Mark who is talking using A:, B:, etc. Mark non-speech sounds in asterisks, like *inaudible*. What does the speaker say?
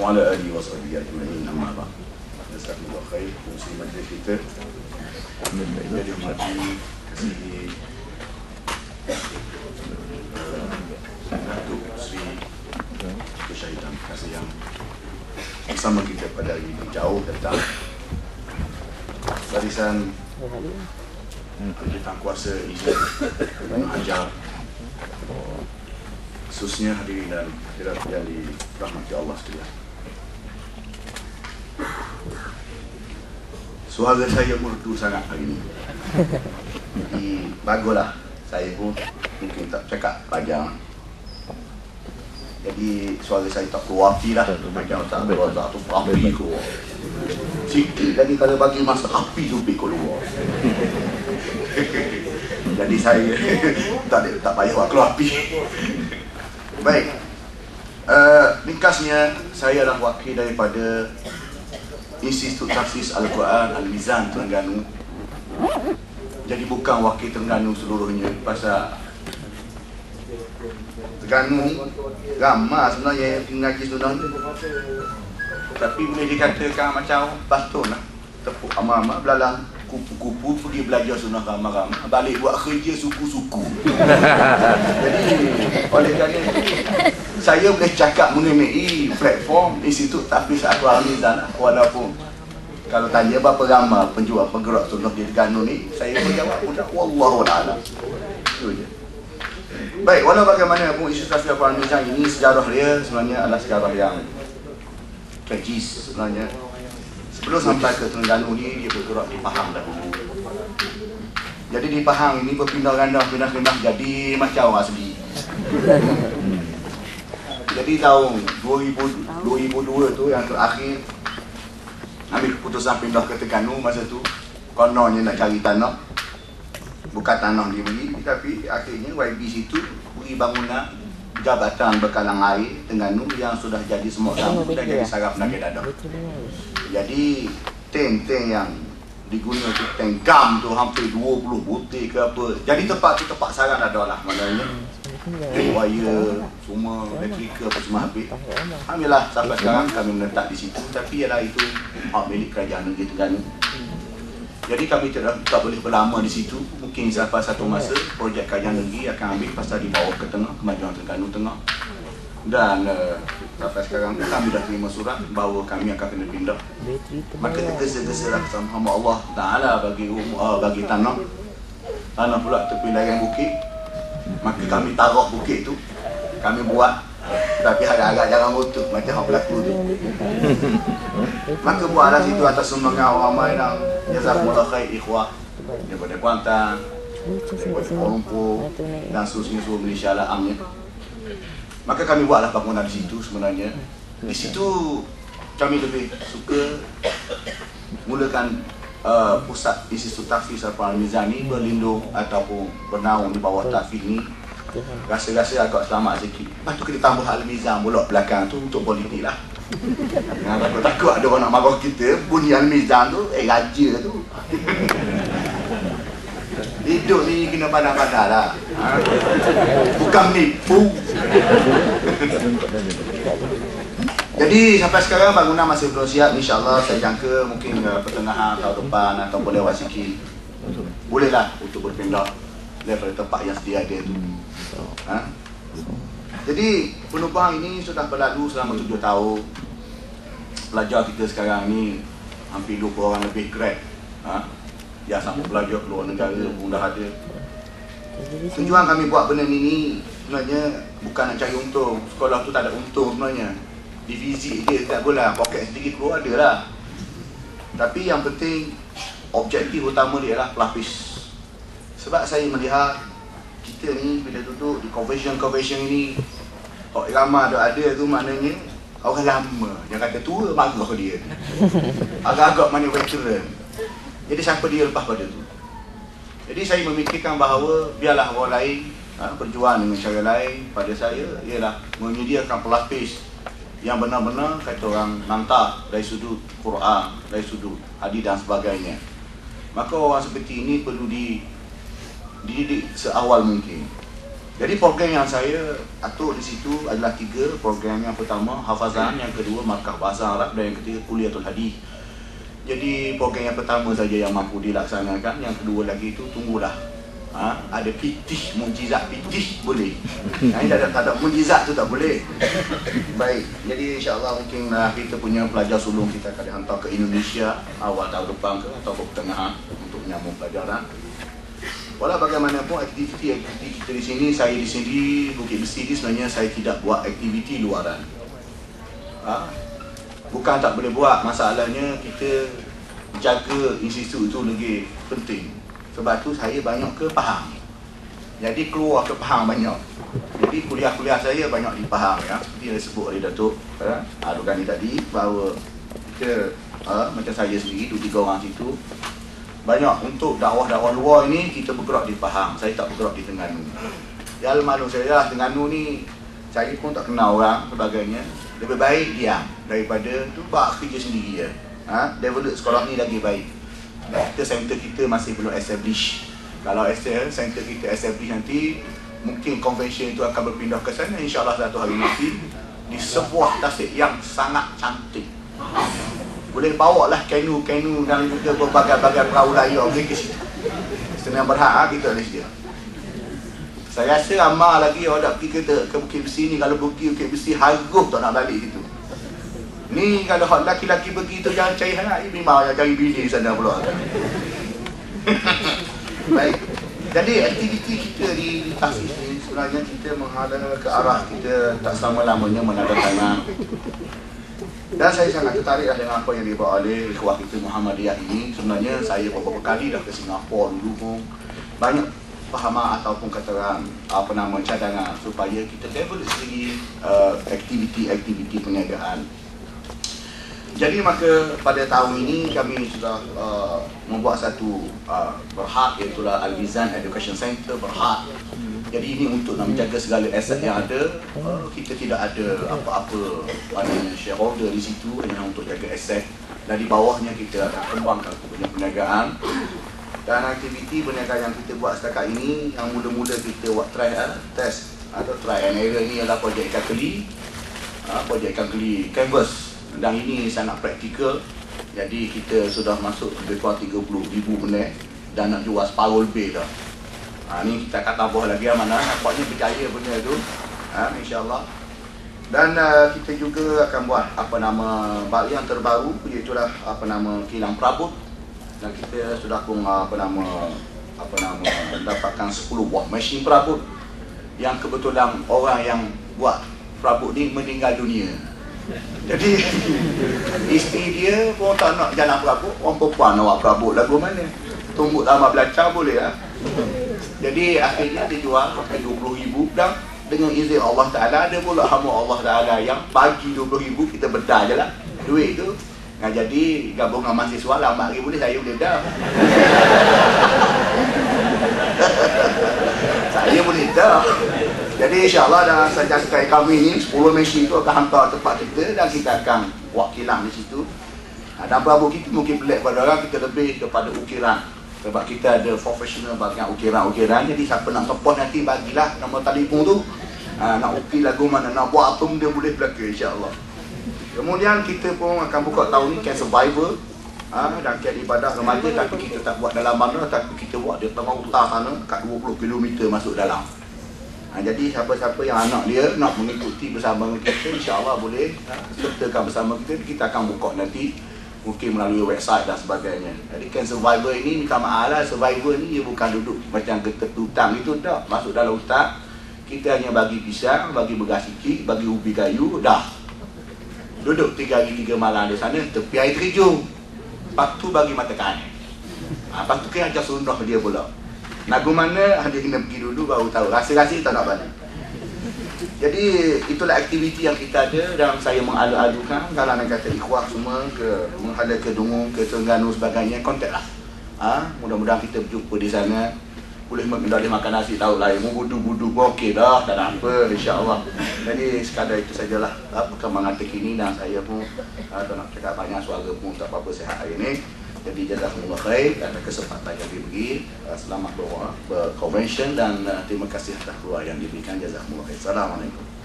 A: وعلى آله وصحبه أجمعين أما بعد جزاكم الله خير fungsi majlis kita jadi mati kasih Datuk Sri Kesyahidan kasih yang bersama kita pada hari ini jauh datang barisan Penjentang kuasa izin mengajar khususnya hadirin dan hadirat yang dirahmati Allah sekalian. Suara saya merdu sangat hari ini. Jadi baguslah saya pun mungkin tak cakap panjang. Jadi suara saya tak keluar api lah. Macam tak keluar tak tu api keluar. Sikit lagi kalau bagi masa api tu pergi keluar. *laughs* Jadi saya *laughs* tak ada, tak payah buat keluar api. Baik. Uh, ringkasnya saya adalah wakil daripada Institut Tafsir Al-Quran Al-Mizan Terengganu. Jadi bukan wakil Terengganu seluruhnya pasal Terengganu ni ramai sebenarnya yang ngaji sunnah ni. Tapi boleh dikatakan macam bastun lah. Tepuk ama-ama belalang kupu-kupu pergi belajar sunnah ramai-ramai balik buat kerja suku-suku *laughs* jadi oleh kerana saya boleh cakap mengenai platform Institut Tafis Akbar Mizan walaupun kalau tanya berapa ramai penjual penggerak sunnah di Terengganu ni saya menjawab mudah wallahu a'lam itu je baik walau bagaimanapun Institut Tafis Akbar Mizan ini sejarah dia sebenarnya adalah sejarah yang tragis sebenarnya Sebelum sampai ke Terengganu ni dia bergerak di Pahang dahulu. Jadi di Pahang ini berpindah ganda pindah-pindah jadi macam orang asli. Jadi tahun 2000, 2002 tu yang terakhir ambil keputusan pindah ke Terengganu masa tu kononnya nak cari tanah bukan tanah dibeli tapi akhirnya YB situ beri bangunan jabatan bekalang air Terengganu yang sudah jadi semua dan jadi saraf penyakit dadah. Jadi tank-tank yang digunakan tu tank gam tu hampir 20 butir ke apa. Jadi tempat tu tempat sarang ada lah maknanya. Wire, semua elektrikal apa semua habis. Alhamdulillah sampai sekarang kami menetap di situ. Tapi ialah itu hak milik kerajaan negeri Terengganu. Jadi kami tidak tak boleh berlama di situ. Mungkin sampai satu masa projek kerajaan negeri akan ambil pasal di bawah ke tengah, kemajuan Terengganu tengah. Dan uh, sampai sekarang kami dah terima surat bahawa kami akan kena pindah. Maka tergesa-gesa sama Allah Ta'ala bagi um, uh, bagi tanah. Tanah pula tepi lereng bukit. Maka kami taruh bukit tu. Kami buat tapi agak-agak jangan motor macam orang berlaku tu. *laughs* Maka buatlah situ atas sumbangan orang ramai dan jazakumullah khair ikhwah daripada Kuantan, daripada Kuala Lumpur dan seterusnya seluruh Malaysia lah amnya. Maka kami buatlah bangunan di situ sebenarnya. Di situ kami lebih suka mulakan uh, pusat Institut Tafiz Al-Quran Mizani berlindung ataupun bernaung di bawah Tafiz ni rasa-rasa agak selamat sikit. Lepas tu kita tambah Al-Mizan pula belakang tu untuk politik lah. *laughs* Takut-takut ada orang nak marah kita, bunyi Al-Mizan tu, eh raja tu. *laughs* Hidup ni kena pandang-pandang lah. Bukan nipu. Jadi sampai sekarang bangunan masih belum siap. InsyaAllah saya jangka mungkin uh, pertengahan tahun depan ataupun lewat sikit. Bolehlah untuk berpindah daripada tempat yang sedia ada tu. Ha? Jadi penumpang ini sudah berlalu selama tujuh tahun. Pelajar kita sekarang ni hampir 20 orang lebih grad. Ha? Yang sampai belajar keluar negara pun dah ada. Tujuan kami buat benda ni sebenarnya bukan nak cari untung. Sekolah tu tak ada untung sebenarnya. Divisi dia tak boleh poket sedikit keluar ada lah. Tapi yang penting objektif utama dia adalah pelapis. Sebab saya melihat kita ni bila duduk di convention-convention ini Orang ramah ada ada tu maknanya orang lama yang kata tua marah dia *laughs* agak-agak mana veteran jadi siapa dia lepas pada tu jadi saya memikirkan bahawa biarlah orang lain ha, berjuang dengan cara lain pada saya ialah menyediakan pelapis yang benar-benar kata orang mantap dari sudut Quran, dari sudut hadis dan sebagainya. Maka orang seperti ini perlu di dididik seawal mungkin. Jadi program yang saya atur di situ adalah tiga program yang pertama hafazan, yang kedua markah bahasa Arab dan yang ketiga kuliatul hadis. Jadi program yang pertama saja yang mampu dilaksanakan, yang kedua lagi itu tunggulah. Ha? ada pitih, mujizat pitih boleh. *laughs* Ha, ini tak ada, tak ada mujizat tu tak boleh. Baik, jadi insyaAllah mungkin uh, kita punya pelajar sulung kita akan dihantar ke Indonesia awal tahun depan ke atau pertengahan untuk menyambung pelajaran. Walau bagaimanapun aktiviti-aktiviti kita di sini, saya di sini, Bukit Besi ni sebenarnya saya tidak buat aktiviti luaran. Ha? Bukan tak boleh buat, masalahnya kita jaga institut itu lagi penting. Sebab tu saya banyak ke Pahang. Jadi keluar ke Pahang banyak. Jadi kuliah-kuliah saya banyak di Pahang ya. Yang sebut oleh Datuk ya. Adugani tadi bahawa kita ha, macam saya sendiri, dua tiga orang situ banyak untuk dakwah-dakwah luar ini kita bergerak di Pahang saya tak bergerak di Terengganu ya malu saya lah Terengganu ni saya pun tak kenal orang sebagainya lebih baik diam daripada tu buat kerja sendiri ya. ha? develop sekolah ni lagi baik kita center kita masih belum establish kalau center kita establish nanti mungkin convention itu akan berpindah ke sana insyaAllah satu hari nanti di sebuah tasik yang sangat cantik boleh bawa lah kenu-kenu dan juga berbagai-bagai perahu layar pergi ke situ. Senang berhak ha, kita ada sedia. Saya rasa ramah lagi orang nak pergi ke, ke Bukit Besi ni kalau pergi Bukit Besi haruh tak nak balik situ. Ni kalau hak laki-laki pergi tu jangan cari anak ni memang yang cari bini sana pula. *laughs* Baik. Jadi aktiviti kita di, di Tasik ni sebenarnya kita menghadap ke arah kita tak selama-lamanya menandatangani dan saya sangat tertarik dengan apa yang dibuat oleh ikhwah kita Muhammadiyah ini. Sebenarnya saya beberapa kali dah ke Singapura dulu pun. Banyak fahaman ataupun katakan apa nama cadangan supaya kita develop segi uh, aktiviti-aktiviti perniagaan. Jadi maka pada tahun ini kami sudah uh, membuat satu uh, berhad iaitu Al-Mizan Education Center berhad. Jadi ini untuk nak menjaga segala aset yang ada uh, Kita tidak ada apa-apa Maknanya shareholder di situ Hanya untuk jaga aset. Dan di bawahnya kita akan kembangkan perniagaan Dan aktiviti perniagaan yang kita buat setakat ini Yang mula-mula kita buat try uh, test Atau try and error ni adalah projek ikan keli. Uh, Projek ikan keli canvas. Dan ini sangat praktikal. Jadi kita sudah masuk lebih kurang 30 ribu benda Dan nak jual separuh lebih dah. Ha, ni kita akan tambah lagi mana nampaknya berjaya benda tu. Ha, InsyaAllah. Dan uh, kita juga akan buat apa nama yang terbaru iaitu lah apa nama kilang perabot dan kita sudah pun uh, apa nama apa nama mendapatkan 10 buah mesin perabot yang kebetulan orang yang buat perabot ni meninggal dunia. Jadi *laughs* isteri dia pun tak nak jalan perabot, orang perempuan nak buat perabot lagu mana? Tumbuk tamat belajar boleh lah. Jadi akhirnya dia jual pakai 20 ribu dan dengan izin Allah Ta'ala ada pula hamba Allah Ta'ala yang bagi 20 ribu kita bedah je lah duit tu Nah, jadi gabungan mahasiswa lambat lagi boleh saya boleh dah. *laughs* Saya boleh dah. Jadi insyaAllah dalam saja sekali kami ni 10 mesin tu akan hantar tempat kita dan kita akan buat kilang di situ. Dan Prabu kita mungkin pelik pada orang kita lebih kepada ukiran. Sebab kita ada profesional bagian ukiran-ukiran. Jadi siapa nak support nanti bagilah nombor telefon tu. Ha, Nak ukir lagu mana, nak buat apa dia boleh belaka insyaAllah Kemudian kita pun akan buka tahun ni Camp Survivor ha, Dan camp ibadah remaja Tapi kita tak buat dalam mana Tapi kita buat di tengah utara sana Kat 20km masuk dalam ha, Jadi siapa-siapa yang anak dia Nak mengikuti bersama kita InsyaAllah boleh ha, Sertakan bersama kita Kita akan buka nanti mungkin melalui website dan sebagainya. Jadi kan survivor ini minta maaf lah survivor ni dia bukan duduk macam ketuk hutang itu tak masuk dalam hutang kita hanya bagi pisang, bagi beras sikit, bagi ubi kayu, dah. Duduk tiga hari tiga malam di sana, tepi air terjun. Lepas tu bagi mata kain. Ha, lepas tu kena sunnah dia pula. Lagu mana, dia kena pergi dulu baru tahu. Rasa-rasa tak nak balik. Jadi itulah aktiviti yang kita ada dan saya mengalu-alukan kalau nak kata ikhwah semua ke menghala ke Dungung, ke Terengganu sebagainya, kontak lah. Ha? Mudah-mudahan kita berjumpa di sana. Boleh dia makan nasi tahu lain. Mau budu-budu pun okey dah, tak ada apa insya-Allah. Jadi sekadar itu sajalah perkembangan terkini dan saya pun uh, tak nak cakap banyak suara pun tak apa-apa sihat hari ini. Jadi jazakumullah khair atas kesempatan yang diberi. Uh, selamat ber- berconvention dan uh, terima kasih atas peluang yang diberikan. Jazakumullah khair. Assalamualaikum.